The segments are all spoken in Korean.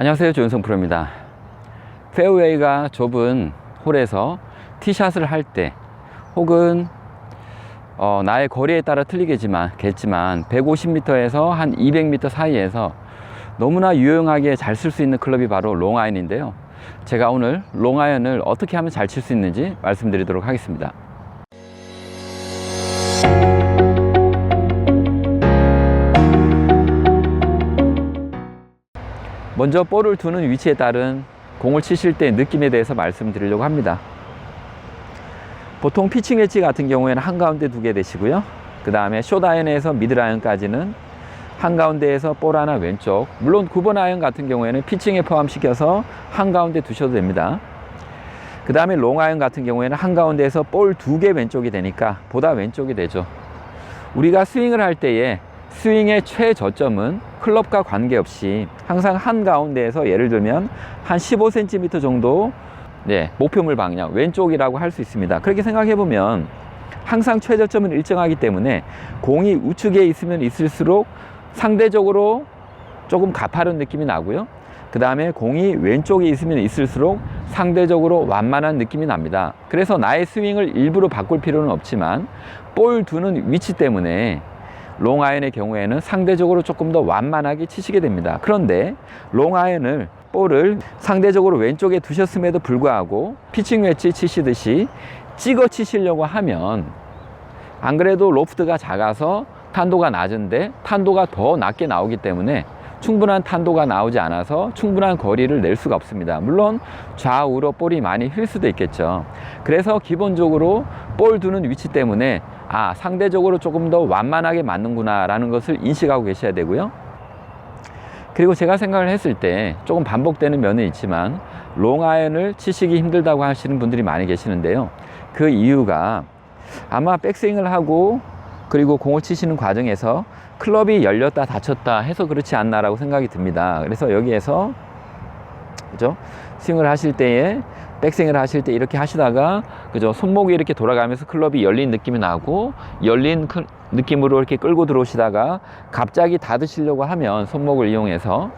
안녕하세요. 조윤성 프로입니다. 페어웨이가 좁은 홀에서 티샷을 할 때 혹은 어, 나의 거리에 따라 틀리겠지만 겠지만 150m에서 한 200m 사이에서 너무나 유용하게 잘 쓸 수 있는 클럽이 바로 롱아이언인데요. 제가 오늘 롱아이언을 어떻게 하면 잘 칠 수 있는지 말씀드리도록 하겠습니다 먼저 볼을 두는 위치에 따른 공을 치실 때 느낌에 대해서 말씀드리려고 합니다. 보통 피칭 웨지 같은 경우에는 한가운데 두게 되시고요. 그 다음에 숏 아이언에서 미드 아이언까지는 한가운데에서 볼 하나 왼쪽 물론 9번 아이언 같은 경우에는 피칭에 포함시켜서 한가운데 두셔도 됩니다. 그 다음에 롱 아이언 같은 경우에는 한가운데에서 볼 두 개 왼쪽이 되니까 보다 왼쪽이 되죠. 우리가 스윙을 할 때에 스윙의 최저점은 클럽과 관계없이 항상 한가운데에서 예를 들면 한 15cm 정도 네, 목표물 방향 왼쪽이라고 할 수 있습니다. 그렇게 생각해 보면 항상 최저점은 일정하기 때문에 공이 우측에 있으면 있을수록 상대적으로 조금 가파른 느낌이 나고요. 그 다음에 공이 왼쪽에 있으면 있을수록 상대적으로 완만한 느낌이 납니다. 그래서 나의 스윙을 일부러 바꿀 필요는 없지만 볼 두는 위치 때문에 롱아이언의 경우에는 상대적으로 조금 더 완만하게 치시게 됩니다. 그런데 롱아이언을 볼을 상대적으로 왼쪽에 두셨음에도 불구하고 피칭 웨지 치시듯이 찍어 치시려고 하면 안 그래도 로프트가 작아서 탄도가 낮은데 탄도가 더 낮게 나오기 때문에 충분한 탄도가 나오지 않아서 충분한 거리를 낼 수가 없습니다. 물론 좌우로 볼이 많이 휠 수도 있겠죠. 그래서 기본적으로 볼 두는 위치 때문에 아, 상대적으로 조금 더 완만하게 맞는구나 라는 것을 인식하고 계셔야 되고요. 그리고 제가 생각을 했을 때 조금 반복되는 면은 있지만 롱아이언을 치시기 힘들다고 하시는 분들이 많이 계시는데요. 그 이유가 아마 백스윙을 하고 그리고 공을 치시는 과정에서 클럽이 열렸다 닫혔다 해서 그렇지 않나라고 생각이 듭니다. 그래서 여기에서 그죠? 스윙을 하실 때에 백스윙을 하실 때 이렇게 하시다가 그죠? 손목이 이렇게 돌아가면서 클럽이 열린 느낌이 나고 열린 크- 느낌으로 이렇게 끌고 들어오시다가 갑자기 닫으시려고 하면 손목을 이용해서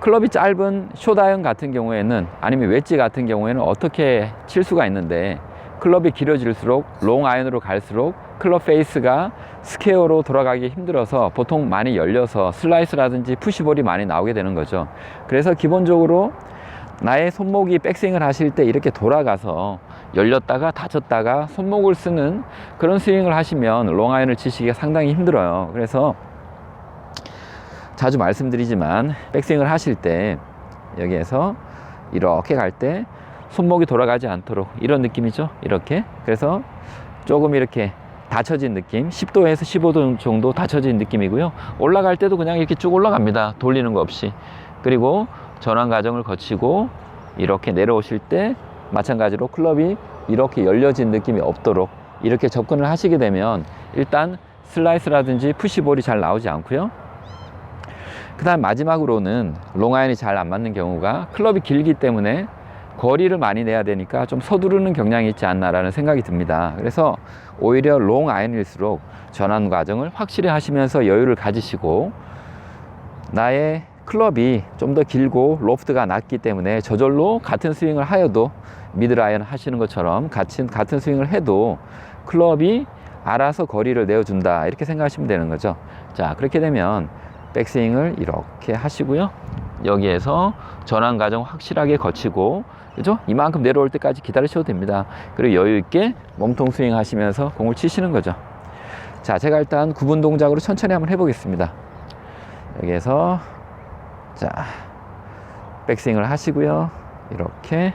클럽이 짧은 숏아이언 같은 경우에는 아니면 웨지 같은 경우에는 어떻게 칠 수가 있는데 클럽이 길어질수록 롱 아이언으로 갈수록 클럽 페이스가 스퀘어로 돌아가기 힘들어서 보통 많이 열려서 슬라이스라든지 푸시볼이 많이 나오게 되는 거죠. 그래서 기본적으로 나의 손목이 백스윙을 하실 때 이렇게 돌아가서 열렸다가 닫혔다가 손목을 쓰는 그런 스윙을 하시면 롱아이언을 치시기가 상당히 힘들어요. 그래서 자주 말씀드리지만 백스윙을 하실 때 여기에서 이렇게 갈 때 손목이 돌아가지 않도록 이런 느낌이죠. 이렇게. 그래서 조금 이렇게 닫혀진 느낌 10도에서 15도 정도 닫혀진 느낌이고요. 올라갈 때도 그냥 이렇게 쭉 올라갑니다. 돌리는 거 없이. 그리고 전환 과정을 거치고 이렇게 내려오실 때 마찬가지로 클럽이 이렇게 열려진 느낌이 없도록 이렇게 접근을 하시게 되면 일단 슬라이스라든지 푸시볼이 잘 나오지 않고요. 그 다음 마지막으로는 롱아이언이 잘 안 맞는 경우가 클럽이 길기 때문에 거리를 많이 내야 되니까 좀 서두르는 경향이 있지 않나라는 생각이 듭니다. 그래서 오히려 롱 아이언일수록 전환 과정을 확실히 하시면서 여유를 가지시고 나의 클럽이 좀 더 길고 로프트가 낮기 때문에 저절로 같은 스윙을 하여도 미드 아이언 하시는 것처럼 같은 같은 스윙을 해도 클럽이 알아서 거리를 내어준다 이렇게 생각하시면 되는 거죠. 자 그렇게 되면 백스윙을 이렇게 하시고요. 여기에서 전환 과정 확실하게 거치고 그죠? 이만큼 내려올 때까지 기다리셔도 됩니다. 그리고 여유 있게 몸통 스윙 하시면서 공을 치시는 거죠. 자, 제가 일단 구분 동작으로 천천히 한번 해보겠습니다. 여기에서 자 백스윙을 하시고요. 이렇게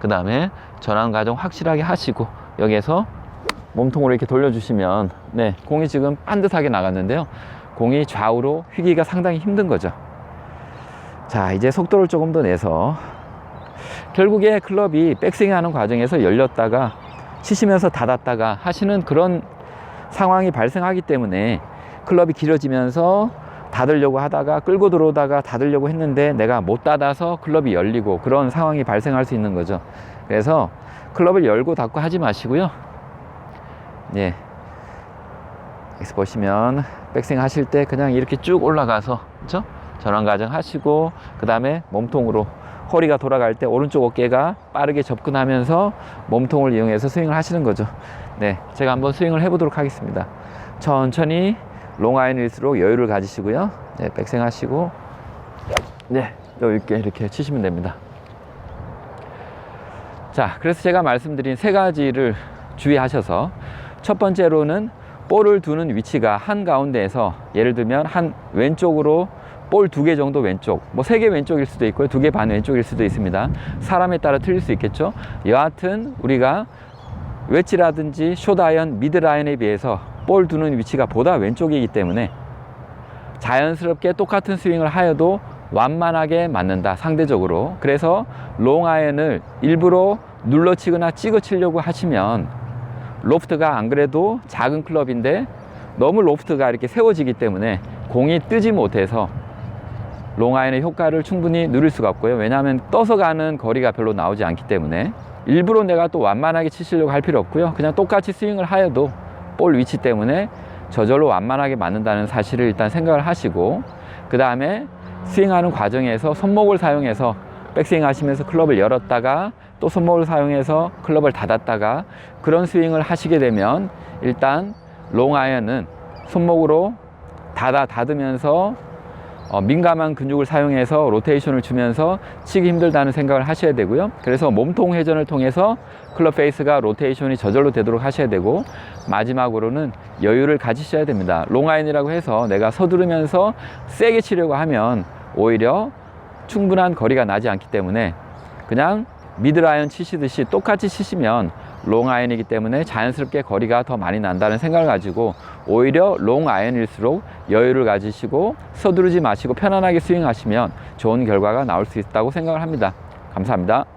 그 다음에 전환 과정 확실하게 하시고 여기에서 몸통으로 이렇게 돌려주시면 네 공이 지금 반듯하게 나갔는데요. 공이 좌우로 휘기가 상당히 힘든 거죠. 자 이제 속도를 조금 더 내서 결국에 클럽이 백스윙 하는 과정에서 열렸다가 치시면서 닫았다가 하시는 그런 상황이 발생하기 때문에 클럽이 길어지면서 닫으려고 하다가 끌고 들어오다가 닫으려고 했는데 내가 못 닫아서 클럽이 열리고 그런 상황이 발생할 수 있는 거죠. 그래서 클럽을 열고 닫고 하지 마시고요. 예. 여기서 보시면 백스윙 하실 때 그냥 이렇게 쭉 올라가서 그죠? 전환 가정 하시고 그 다음에 몸통으로 허리가 돌아갈 때 오른쪽 어깨가 빠르게 접근하면서 몸통을 이용해서 스윙을 하시는 거죠. 네, 제가 한번 스윙을 해보도록 하겠습니다. 천천히 롱아이언일수록 여유를 가지시고요. 네, 백생 하시고 네, 여유 있게 이렇게 치시면 됩니다. 자, 그래서 제가 말씀드린 세 가지를 주의하셔서 첫 번째로는 볼을 두는 위치가 한 가운데에서 예를 들면 한 왼쪽으로 볼 두 개 정도 왼쪽, 뭐 세 개 왼쪽일 수도 있고요. 두 개 반 왼쪽일 수도 있습니다. 사람에 따라 틀릴 수 있겠죠. 여하튼 우리가 웨지라든지 숏아이언, 미드라이언에 비해서 볼 두는 위치가 보다 왼쪽이기 때문에 자연스럽게 똑같은 스윙을 하여도 완만하게 맞는다 상대적으로 그래서 롱아이언을 일부러 눌러치거나 찍어치려고 하시면 로프트가 안 그래도 작은 클럽인데 너무 로프트가 이렇게 세워지기 때문에 공이 뜨지 못해서 롱아이언의 효과를 충분히 누릴 수가 없고요. 왜냐하면 떠서 가는 거리가 별로 나오지 않기 때문에. 일부러 내가 또 완만하게 치시려고 할 필요 없고요. 그냥 똑같이 스윙을 하여도 볼 위치 때문에 저절로 완만하게 맞는다는 사실을 일단 생각을 하시고 그 다음에 스윙하는 과정에서 손목을 사용해서 백스윙 하시면서 클럽을 열었다가 또 손목을 사용해서 클럽을 닫았다가 그런 스윙을 하시게 되면 일단 롱아이언은 손목으로 닫아 닫으면서 어, 민감한 근육을 사용해서 로테이션을 주면서 치기 힘들다는 생각을 하셔야 되고요. 그래서 몸통 회전을 통해서 클럽 페이스가 로테이션이 저절로 되도록 하셔야 되고 마지막으로는 여유를 가지셔야 됩니다. 롱아인이라고 해서 내가 서두르면서 세게 치려고 하면 오히려 충분한 거리가 나지 않기 때문에 그냥 미드라이언 치시듯이 똑같이 치시면 롱아이언이기 때문에 자연스럽게 거리가 더 많이 난다는 생각을 가지고 오히려 롱아이언일수록 여유를 가지시고 서두르지 마시고 편안하게 스윙하시면 좋은 결과가 나올 수 있다고 생각을 합니다. 감사합니다.